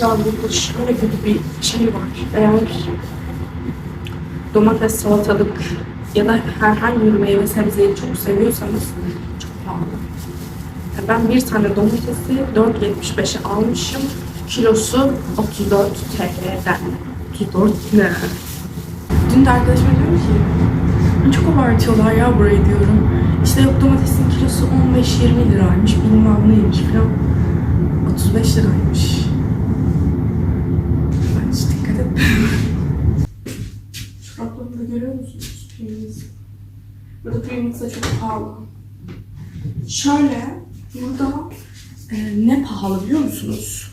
Burada şöyle kötü bir şey var. Eğer domates, salatalık ya da herhangi bir meyve sebzeyi çok seviyorsanız çok pahalı. Ben bir tane domatesi 4.75'e almışım. Kilosu 34 TL'den. 34 ne? Dün de arkadaşıma diyorum ki çok abartıyorlar ya burayı diyorum. İşte yok domatesin kilosu 15-20 liraymış bilmem neymiş falan. 35 liraymış. Ben hiç dikkat etmedim. Çoraplarını görüyor musunuz? Premix. Burada Premix de çok pahalı. Şöyle burada e, ne pahalı biliyor musunuz?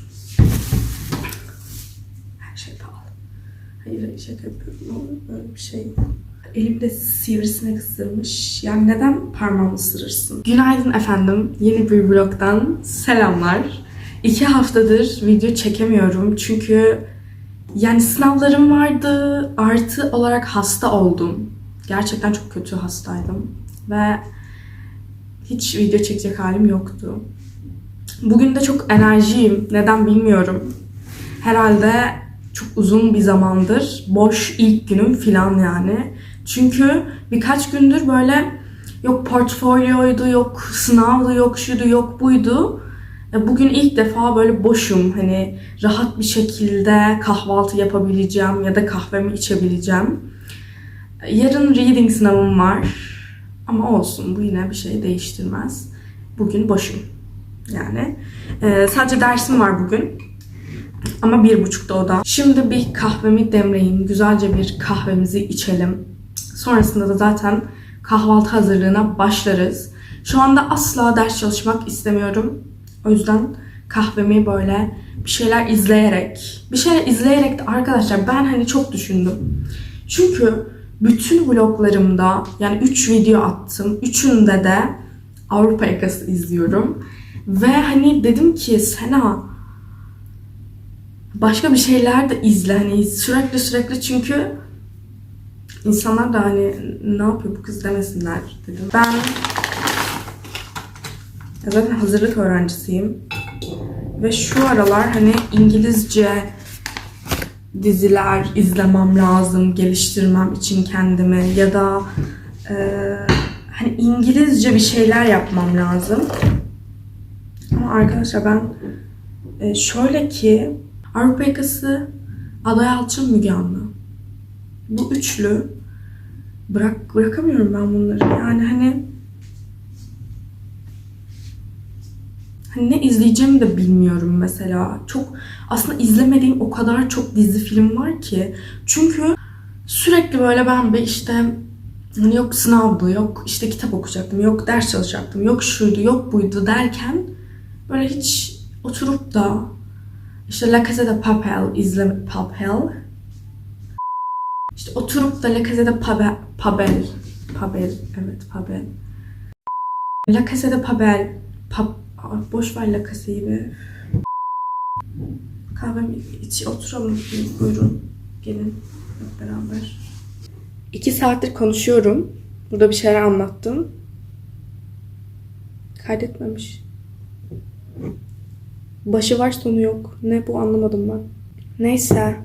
Her şey pahalı. Hayır hayır şaka yapıyorum. Böyle bir şey. Elimde sivrisinek ısırmış. Yani neden parmağımı ısırırsın? Günaydın efendim. Yeni bir vlogdan selamlar. İki haftadır video çekemiyorum çünkü yani sınavlarım vardı. Artı olarak hasta oldum. Gerçekten çok kötü hastaydım. Ve hiç video çekecek halim yoktu. Bugün de çok enerjiyim. Neden bilmiyorum. Herhalde çok uzun bir zamandır boş ilk günüm filan yani. Çünkü birkaç gündür böyle yok portfolyoydu, yok sınavdı, yok şuydu, yok buydu. E, Bugün ilk defa böyle boşum. Hani rahat bir şekilde kahvaltı yapabileceğim ya da kahvemi içebileceğim. E, Yarın reading sınavım var. Ama olsun bu yine bir şey değiştirmez. Bugün boşum. Yani e, sadece dersim var bugün. Ama bir buçukta o. Şimdi bir kahvemi demleyin. Güzelce bir kahvemizi içelim. Sonrasında da zaten kahvaltı hazırlığına başlarız. Şu anda asla ders çalışmak istemiyorum. O yüzden kahvemi böyle bir şeyler izleyerek, bir şeyler izleyerek de arkadaşlar ben hani çok düşündüm. Çünkü bütün vloglarımda yani 3 video attım. Üçünde de Avrupa yakası izliyorum. Ve hani dedim ki Sena başka bir şeyler de izle. Hani sürekli sürekli çünkü insanlar da hani ne yapıyor bu kız demesinler dedim. Ben zaten hazırlık öğrencisiyim. Ve şu aralar hani İngilizce diziler izlemem lazım geliştirmem için kendimi ya da e, hani İngilizce bir şeyler yapmam lazım. Ama arkadaşlar ben e, şöyle ki Avrupa Yakası, Aday Alçın, Müge Anlı. Bu üçlü bırak bırakamıyorum ben bunları. Yani hani hani ne izleyeceğimi de bilmiyorum mesela. Çok aslında izlemediğim o kadar çok dizi film var ki. Çünkü sürekli böyle ben bir işte hani yok sınavdı, yok işte kitap okuyacaktım, yok ders çalışacaktım, yok şuydu, yok buydu derken böyle hiç oturup da işte La Casa de Papel izle Papel işte oturup da La Casa de Papel Papel Papel evet Papel La Casa de Papel Pap Ay, boş ver La Casa'yı be. Kahvemi iç oturalım buyurun. Gelin hep beraber. İki saattir konuşuyorum. Burada bir şeyler anlattım. Kaydetmemiş. Başı var sonu yok. Ne bu anlamadım ben. Neyse.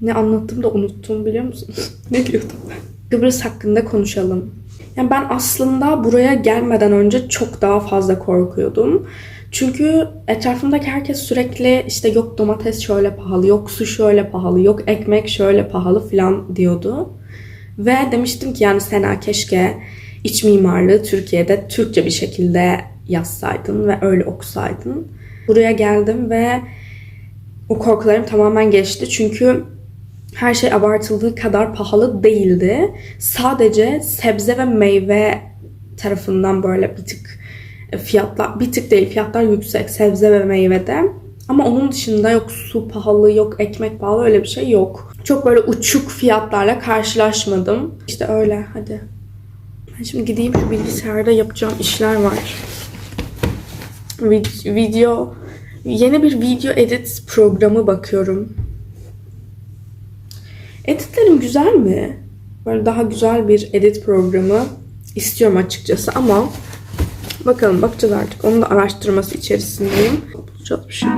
Ne anlattım da unuttum biliyor musun? ne diyordum ben? Kıbrıs hakkında konuşalım. Yani ben aslında buraya gelmeden önce çok daha fazla korkuyordum. Çünkü etrafımdaki herkes sürekli işte yok domates şöyle pahalı, yok su şöyle pahalı, yok ekmek şöyle pahalı falan diyordu. Ve demiştim ki yani Sena keşke iç mimarlığı Türkiye'de Türkçe bir şekilde yazsaydın ve öyle okusaydın. Buraya geldim ve o korkularım tamamen geçti. Çünkü her şey abartıldığı kadar pahalı değildi. Sadece sebze ve meyve tarafından böyle bir tık fiyatlar, bir tık değil fiyatlar yüksek sebze ve meyvede. Ama onun dışında yok su pahalı, yok ekmek pahalı öyle bir şey yok. Çok böyle uçuk fiyatlarla karşılaşmadım. İşte öyle hadi. Ben şimdi gideyim şu bilgisayarda yapacağım işler var. Vid- video, yeni bir video edit programı bakıyorum. Editlerim güzel mi? Böyle daha güzel bir edit programı istiyorum açıkçası ama bakalım bakacağız artık. Onun da araştırması içerisindeyim. Çok bir şey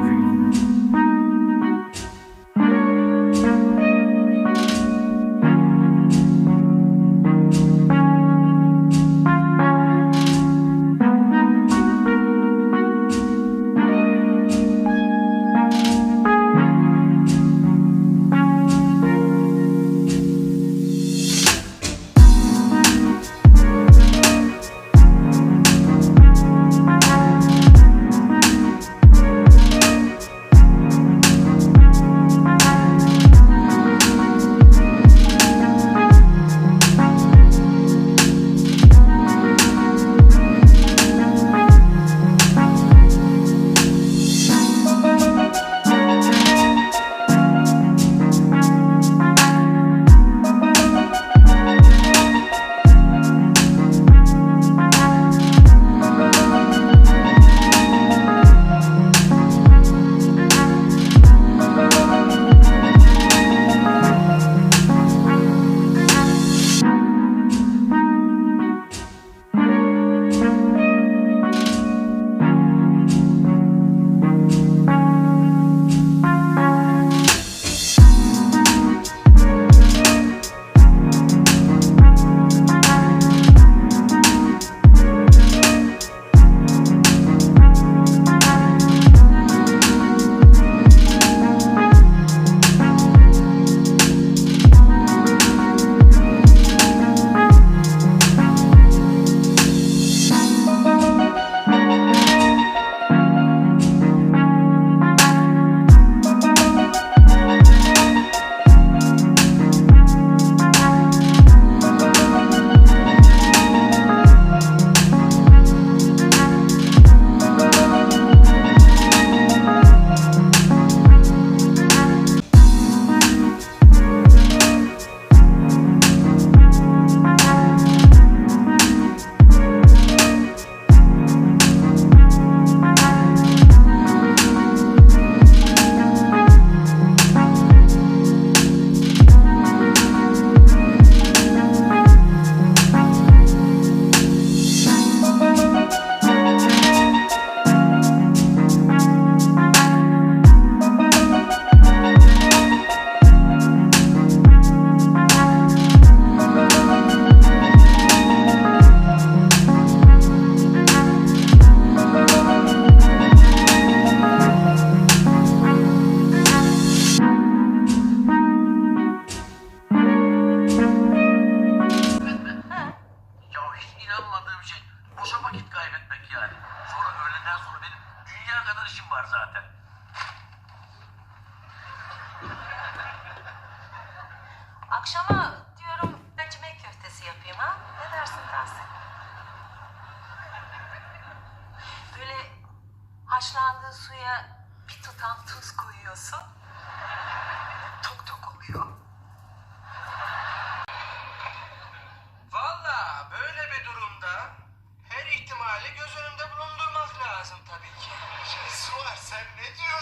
I made.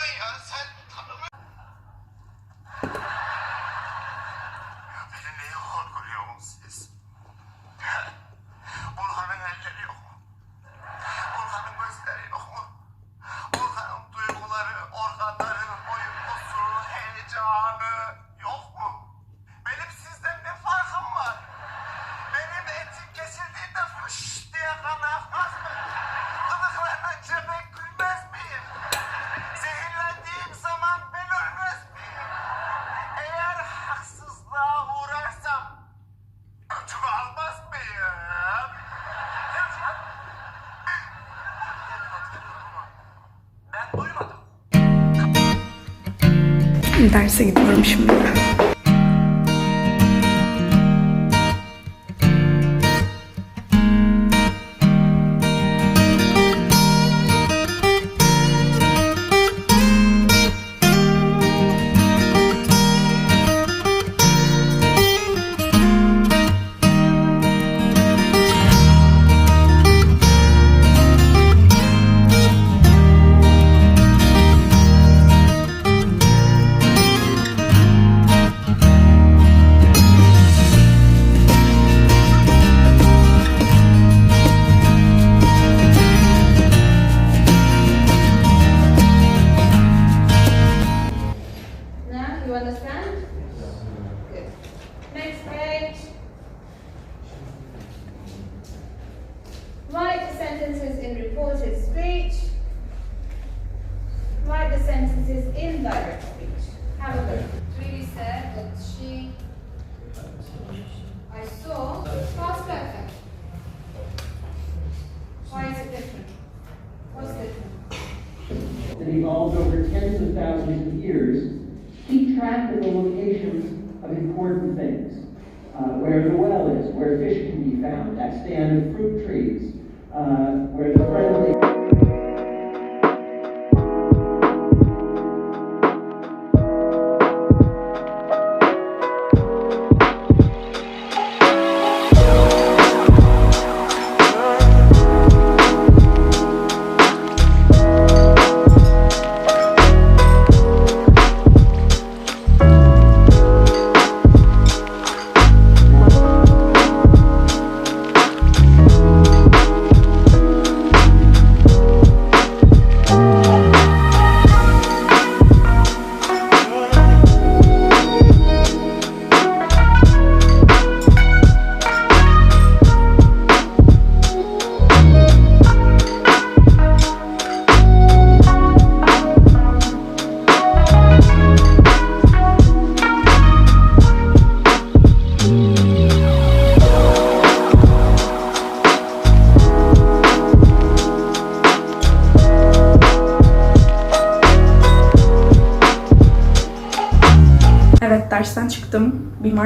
Derse gidiyorum şimdi. Sentences in direct speech. Have a said that she. I saw. Past perfect. Why is it different? What's different? that evolved over tens of thousands of years, keep track of the locations of important things. Uh, where the well is, where fish can be found, that stand of fruit trees,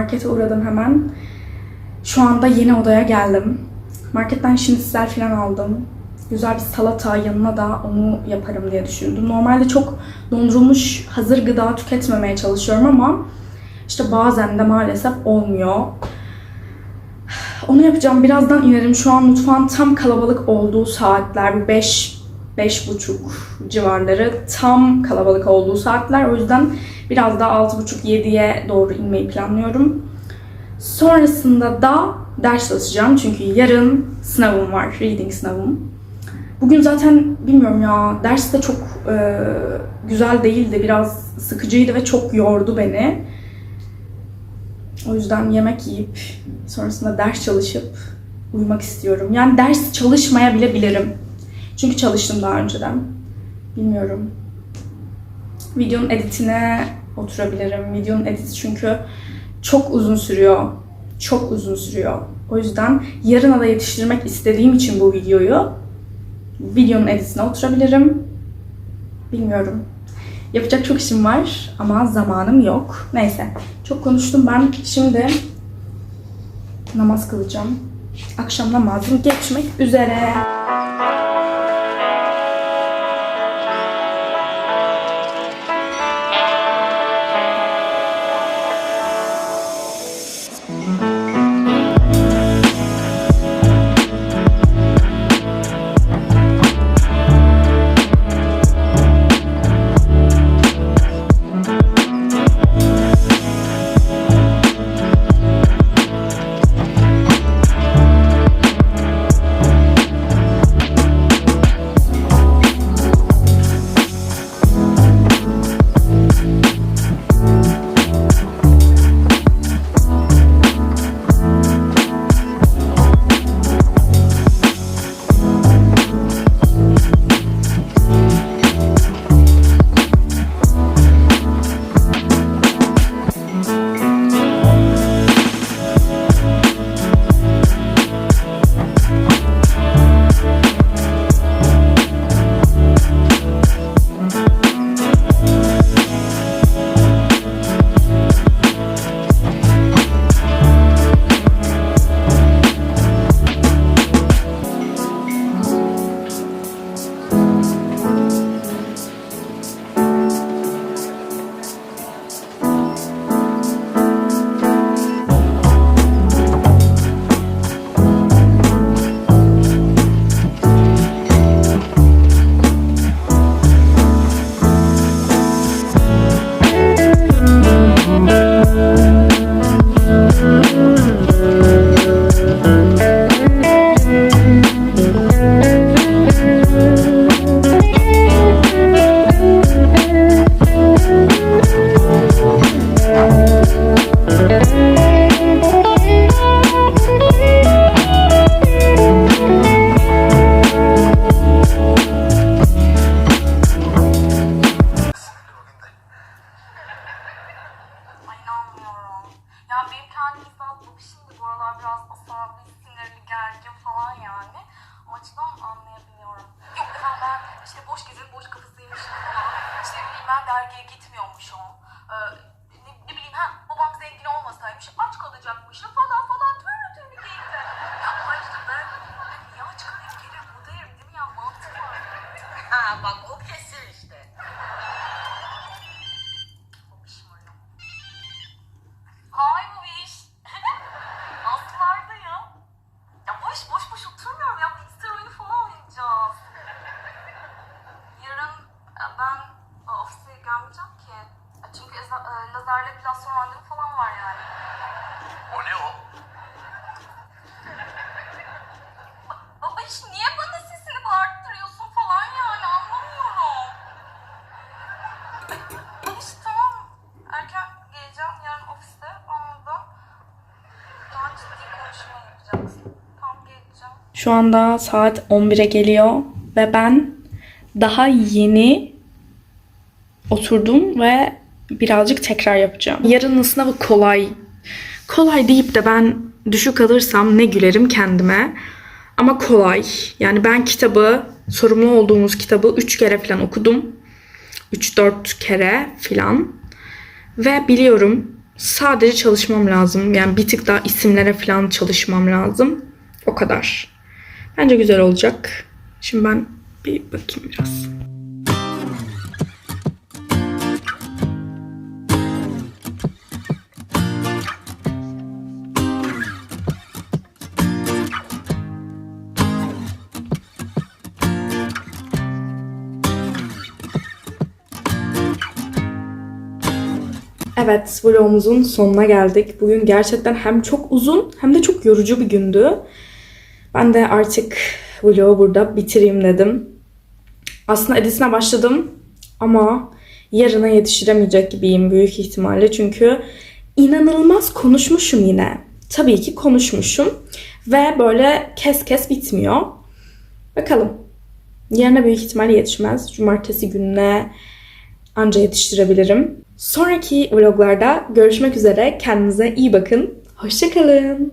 markete uğradım hemen. Şu anda yeni odaya geldim. Marketten şinitzel falan aldım. Güzel bir salata yanına da onu yaparım diye düşündüm. Normalde çok dondurulmuş hazır gıda tüketmemeye çalışıyorum ama işte bazen de maalesef olmuyor. Onu yapacağım. Birazdan inerim. Şu an mutfağın tam kalabalık olduğu saatler. Bir 5 beş buçuk civarları tam kalabalık olduğu saatler. O yüzden biraz buçuk yediye doğru inmeyi planlıyorum. Sonrasında da ders çalışacağım. Çünkü yarın sınavım var. Reading sınavım. Bugün zaten bilmiyorum ya ders de çok e, güzel değildi. Biraz sıkıcıydı ve çok yordu beni. O yüzden yemek yiyip sonrasında ders çalışıp uyumak istiyorum. Yani ders çalışmaya bile bilirim. Çünkü çalıştım daha önceden. Bilmiyorum. Videonun editine oturabilirim. Videonun editi çünkü çok uzun sürüyor. Çok uzun sürüyor. O yüzden yarına da yetiştirmek istediğim için bu videoyu videonun editine oturabilirim. Bilmiyorum. Yapacak çok işim var ama zamanım yok. Neyse. Çok konuştum ben. Şimdi namaz kılacağım. Akşam namazım geçmek üzere. Aç kalacakmışım falan falan türlü türlü geyikler. Ya ayrıca ben ben niye aç kalayım gelir buradayım değil mi ya mantık var. Ha bak o kesin işte. Babişim arıyor. Hay bu iş. Aslılarda ya. Ya boş boş boş oturmuyorum ya. Bilgisayar oyunu falan oynayacağız. Yarın e, ben e, ofise gelmeyeceğim ki. E, Çünkü eza- e, lazer epilasyon randevu falan var yani. O ne o? Baba iş niye bana sesini bağırttırıyorsun falan yani anlamıyorum. Baba iş tamam. Erken geleceğim yarın ofiste anladım. Daha ciddi konuşma yapacaksın. Tamam geleceğim. Şu anda saat 11'e geliyor ve ben daha yeni oturdum ve birazcık tekrar yapacağım. Yarının sınavı kolay. Kolay deyip de ben düşük alırsam ne gülerim kendime. Ama kolay. Yani ben kitabı, sorumlu olduğumuz kitabı 3 kere falan okudum. 3-4 kere falan. Ve biliyorum sadece çalışmam lazım. Yani bir tık daha isimlere falan çalışmam lazım. O kadar. Bence güzel olacak. Şimdi ben bir bakayım biraz. Evet, vlogumuzun sonuna geldik. Bugün gerçekten hem çok uzun hem de çok yorucu bir gündü. Ben de artık vlogu burada bitireyim dedim. Aslında editine başladım ama yarına yetiştiremeyecek gibiyim büyük ihtimalle. Çünkü inanılmaz konuşmuşum yine. Tabii ki konuşmuşum. Ve böyle kes kes bitmiyor. Bakalım. Yarına büyük ihtimalle yetişmez. Cumartesi gününe anca yetiştirebilirim. Sonraki vloglarda görüşmek üzere. Kendinize iyi bakın. Hoşçakalın.